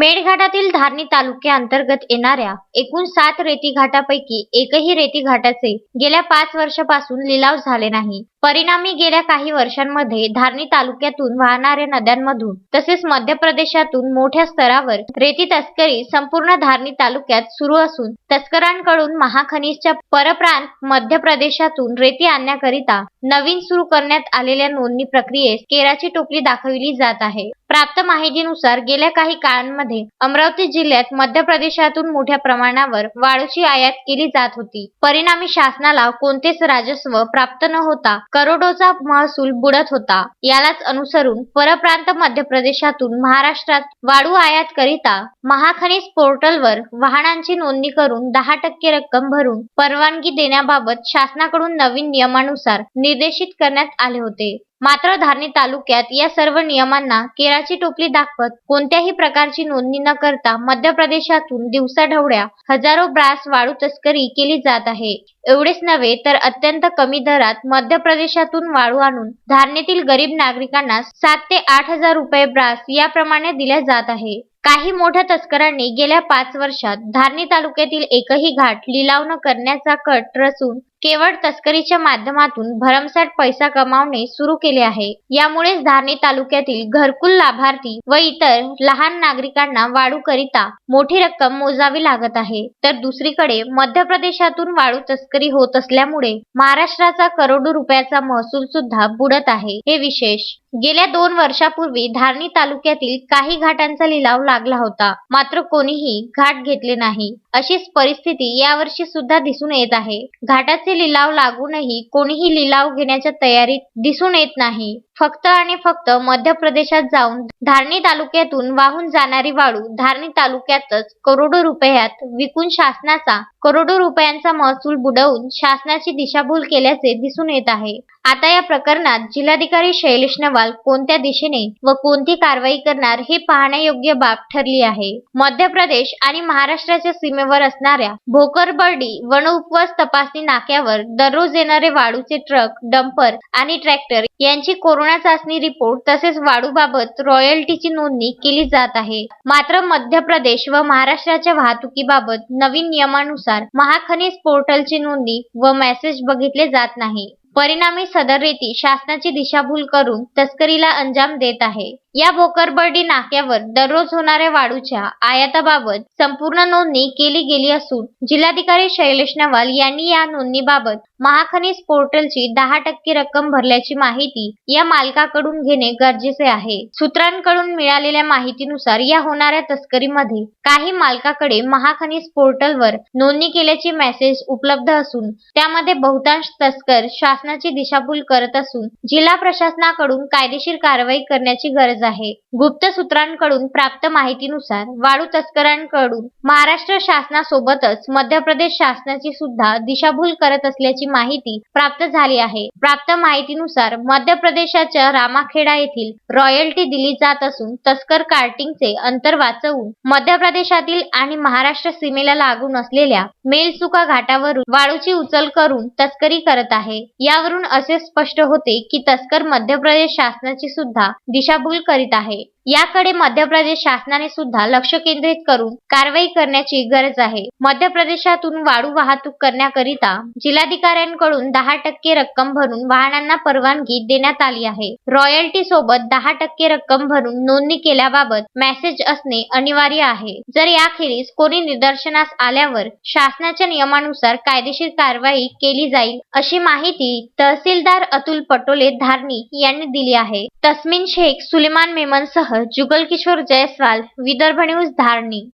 मेळघाटातील धारणी तालुक्याअंतर्गत येणाऱ्या एकूण सात रेती घाटापैकी एकही रेती घाटाचे गेल्या पाच वर्षापासून लिलाव झाले नाही. परिणामी गेल्या काही वर्षांमध्ये धारणी तालुक्यातून वाहणाऱ्या नद्यांमधून तसेच मध्य प्रदेशातून मोठ्या स्तरावर रेती तस्करी संपूर्ण धारणी तालुक्यात सुरू असून तस्करांकडून महाखनिजच्या परप्रांत मध्य प्रदेशातून रेती आणण्याकरिता नवीन सुरू करण्यात आलेल्या नोंदणी प्रक्रियेस केराची टोपली दाखविली जात आहे. प्राप्त माहितीनुसार गेल्या काही काळांमध्ये अमरावती जिल्ह्यात मध्य प्रदेशातून मोठ्या प्रमाणावर वाळूची आयात केली जात होती. परिणामी शासनाला कोणतेच राजस्व प्राप्त न होता करोडोचा महसूल बुडत होता. यालाच अनुसरून परप्रांत मध्य प्रदेशातून महाराष्ट्रात वाळू आयात करिता महाखनिज पोर्टलवर वाहनांची नोंदणी करून दहा टक्के रक्कम भरून परवानगी देण्याबाबत शासनाकडून नवीन नियमानुसार निर्देशित करण्यात आले होते. मात्र धारणी तालुक्यात या सर्व नियमांना केराची टोपली दाखवत कोणत्याही प्रकारची नोंदणी न करता मध्य प्रदेशातून दिवसाढवळ्या हजारो ब्रास वाळू तस्करी केली जात आहे. एवढेच नव्हे तर अत्यंत कमी दरात मध्य प्रदेशातून वाळू आणून धारणेतील गरीब नागरिकांना सात ते आठ हजार रुपये ब्रास याप्रमाणे दिल्या जात आहे. काही मोठ्या तस्करांनी गेल्या पाच वर्षात धारणी तालुक्यातील एकही घाट लिलाव न करण्याचा कट रचून केवळ तस्करीच्या माध्यमातून भरमसाठ पैसा कमावणे सुरू केले आहे. यामुळेच धारणी तालुक्यातील घरकुल लाभार्थी व इतर लहान नागरिकांना वाळूकरिता मोठी रक्कम मोजावी लागत आहे. तर दुसरीकडे मध्य प्रदेशातून वाळू तस्करी होत असल्यामुळे महाराष्ट्राचा करोडो रुपयाचा महसूल सुद्धा बुडत आहे. हे विशेष गेल्या दोन वर्षापूर्वी धारणी तालुक्यातील काही घाटांचा लिलाव लागला होता. मात्र कोणीही घाट घेतले नाही. अशीच परिस्थिती यावर्षी सुद्धा दिसून येत आहे. घाटाचे लिलाव लागूनही कोणीही लिलाव घेण्याच्या तयारीत दिसून येत नाही. फक्त आणि फक्त मध्य प्रदेशात जाऊन धारणी तालुक्यातून वाहून जाणारी वाळू धारणी तालुक्यातच करोडो रुपयात विकून शासनाचा करोडो रुपयांचा महसूल बुडवून शासनाची दिशाभूल केल्याचे दिसून येत आहे. आता या प्रकरणात जिल्हाधिकारी शैलेश नवाल कोणत्या दिशेने व कोणती कारवाई करणार हे पाहण्यायोग्य बाब ठरली आहे. मध्य प्रदेश आणि महाराष्ट्राच्या सीमेवर असणाऱ्या भोकरबर्डी वन उपवास तपासणी नाक्यावर दररोज येणारे वाळूचे ट्रक डंपर आणि ट्रॅक्टर यांची कोरोना चाचणी रिपोर्ट तसेच वाळूबाबत रॉयल्टीची नोंदणी केली जात आहे. मात्र मध्य प्रदेश व महाराष्ट्राच्या वाहतुकीबाबत नवीन नियमानुसार महाखनिज पोर्टलची नोंदणी व मेसेज बघितले जात नाही. परिणामी सदर रेती शासनाची दिशाभूल करून तस्करीला अंजाम देत आहे. या भोकरबर्डी नाक्यावर दररोज होणाऱ्या वाळूच्या आयाताबाबत संपूर्ण नोंदणी केली गेली असून जिल्हाधिकारी शैलेश नवाल यांनी या नोंदणीबाबत महाखनिज पोर्टलची दहा टक्के रक्कम भरल्याची माहिती या मालकाकडून घेणे गरजेचे आहे. सूत्रांकडून मिळालेल्या माहितीनुसार या होणाऱ्या तस्करीमध्ये काही मालकाकडे महाखनिज पोर्टलवर नोंदणी केल्याची मेसेज उपलब्ध असून त्यामध्ये बहुतांश तस्कर शासनाची दिशाभूल करत असून जिल्हा प्रशासनाकडून कायदेशीर कारवाई करण्याची गरज गरज आहे. गुप्त सूत्रांकडून प्राप्त माहितीनुसार वाळू तस्करांकडून महाराष्ट्र शासनासोबतच मध्य प्रदेश शासनाची सुद्धा दिशाभूल करत असल्याची माहिती प्राप्त झाली आहे. प्राप्त माहितीनुसार मध्य प्रदेशाच्या रामाखेडा येथील रॉयल्टी दिली जात असून तस्कर कार्टिंगचे अंतर वाचवून मध्य प्रदेशातील आणि महाराष्ट्र सीमेला लागून असलेल्या मेलसुका घाटावरून वाळूची उचल करून तस्करी करत आहे. यावरून असे स्पष्ट होते की तस्कर मध्य प्रदेश शासनाची सुद्धा दिशाभूल करीत आहे. याकडे मध्य प्रदेश शासनाने सुद्धा लक्ष केंद्रित करून कारवाई करण्याची गरज आहे. मध्य प्रदेशातून वाळू वाहतूक करण्याकरिता जिल्हाधिकाऱ्यांकडून दहा टक्के रक्कम भरून वाहनांना परवानगी देण्यात आली आहे. रॉयल्टी सोबत दहा टक्के रक्कम भरून नोंदणी केल्याबाबत मेसेज असणे अनिवार्य आहे. जर याखेरीज कोणी निदर्शनास आल्यावर शासनाच्या नियमानुसार कायदेशीर कारवाई केली जाईल अशी माहिती तहसीलदार अतुल पटोले धारणी यांनी दिली आहे. तस्मिन शेख सुलेमान मेमनसह જુગલ કિશોર જયસ્વાલ વિદર્ભ ન્યૂઝ ધારની.